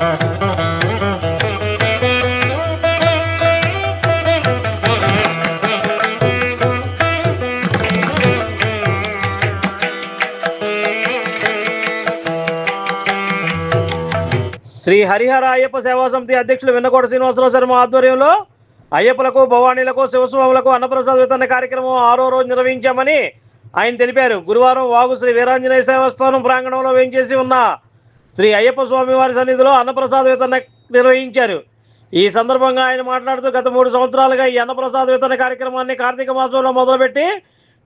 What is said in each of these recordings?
శ్రీ హరిహర అయ్యప్ప సేవా సమితి అధ్యక్షులు వెన్నకోట శ్రీనివాసరావు శర్మ ఆధ్వర్యంలో అయ్యప్పలకు భవానీలకు శివస్వాములకు అన్నప్రసాద వితరణ కార్యక్రమం ఆరో రోజు నిర్వహించామని ఆయన తెలిపారు. గురువారం వాగు శ్రీ వీరాంజనేయ సేవాస్థానం ప్రాంగణంలో వేయించేసి ఉన్న శ్రీ అయ్యప్ప స్వామి వారి సన్నిధిలో అన్నప్రసాద వితరణ నిర్వహించారు. ఈ సందర్భంగా ఆయన మాట్లాడుతూ గత మూడు సంవత్సరాలుగా ఈ అన్నప్రసాద వితరణ కార్యక్రమాన్ని కార్తీక మాసంలో మొదలుపెట్టి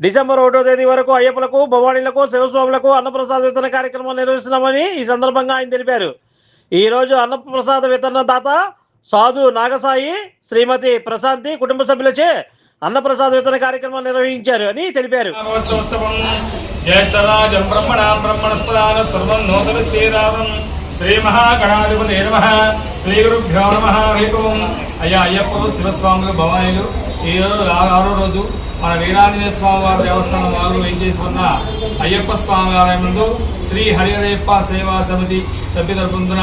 డిసెంబర్ ఒకటో తేదీ వరకు అయ్యప్పలకు భవానీలకు శివస్వాములకు అన్నప్రసాద వితరణ కార్యక్రమం నిర్వహిస్తున్నామని ఈ సందర్భంగా ఆయన తెలిపారు. ఈ రోజు అన్నప్రసాద వితరణ దాత సాధు నాగసాయి శ్రీమతి ప్రశాంతి కుటుంబ సభ్యులచే అన్నప్రసాద వితరణ కార్యక్రమం నిర్వహించారు అని తెలిపారు. జ్యేష్ఠరాజం బ్రహ్మణాం బ్రహ్మణస్పదాన సర్వం నూతన శ్రీరామం శ్రీ మహాగణాధిపతి నమ శ్రీ గురుభ్యో నమ హరి అయ్యా అయ్యప్పలు శివస్వాములు భవానీలు ఈ రోజు ఆరో రోజు మన వీరాంజనేయ స్వామి వారి దేవస్థానం వారు వేయించేసి ఉన్న అయ్యప్ప స్వామి ఆలయం శ్రీ హరిహరయ్యప్ప సేవా సమితి సభ్యుల తరపున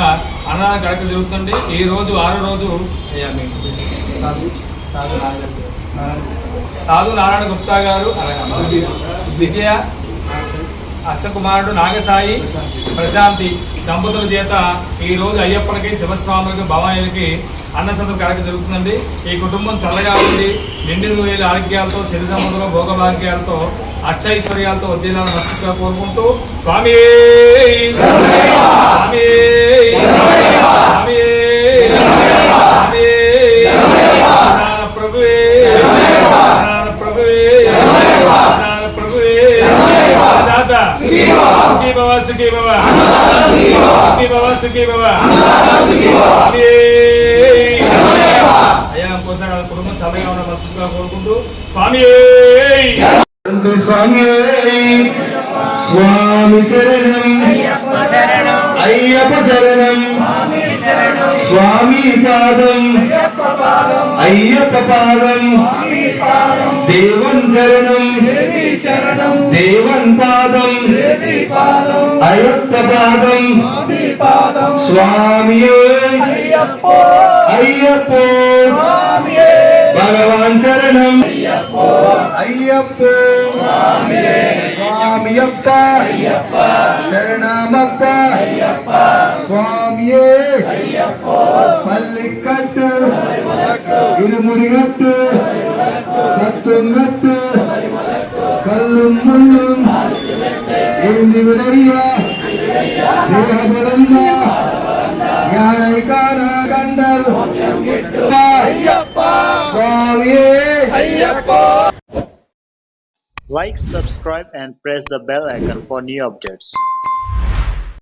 అన్నదాన కార్యక్రమం జరుగుతుంది. ఈ రోజు ఆరో రోజు అయ్యా మీకు సాధు నారాయణ గుప్తా గారు. విజయ అశ్వకుమారుడు నాగసాయి ప్రశాంతి దంపతుల చేత ఈ రోజు అయ్యప్పలకి శివస్వాములకి భవానికి అన్నసంతరం కార్యక్రమం జరుగుతుందండి ఈ కుటుంబం చల్లగా ఉంది. నిండి వేల ఆరోగ్యాలతో చిరు సంపదలో భోగభాగ్యాలతో అష్టైశ్వర్యాలతో ఉద్యోగాలను నష్టంగా కోరుకుంటూ స్వామి స్వామి స్వామి నారాయణ ప్రభువే నారాయణ ప్రభువే నారాయణ ప్రభువే దాత సుఖీ భవ సుఖీ భవ సుఖీ భవ సుఖీ భవ అయ్యా కోసం కుటుంబం చల్లగా ఉన్న మస్తుగా కోరుకుంటూ. స్వామి స్వామి. స్వామి శరణం. అయ్యప్ప శరణం. స్వామి పాదం అయ్యప్ప పాదం దేవన్ శరణం దేవన్ పాదం అయ్యప్ప పాదం స్వామి అయ్యప్ప భగవాన్ శరణం అయ్యప్ప స్వామియప్ప சுவாமியே பள்ளிக்கட்டு இருமுடிகட்டு சத்துங்கட்டு கல்லும் முள்ளும் எழுந்து விடைய தேகபுரந்த யானைக்கார கண்டல் சுவாமியே Like, subscribe and press the bell icon for new updates.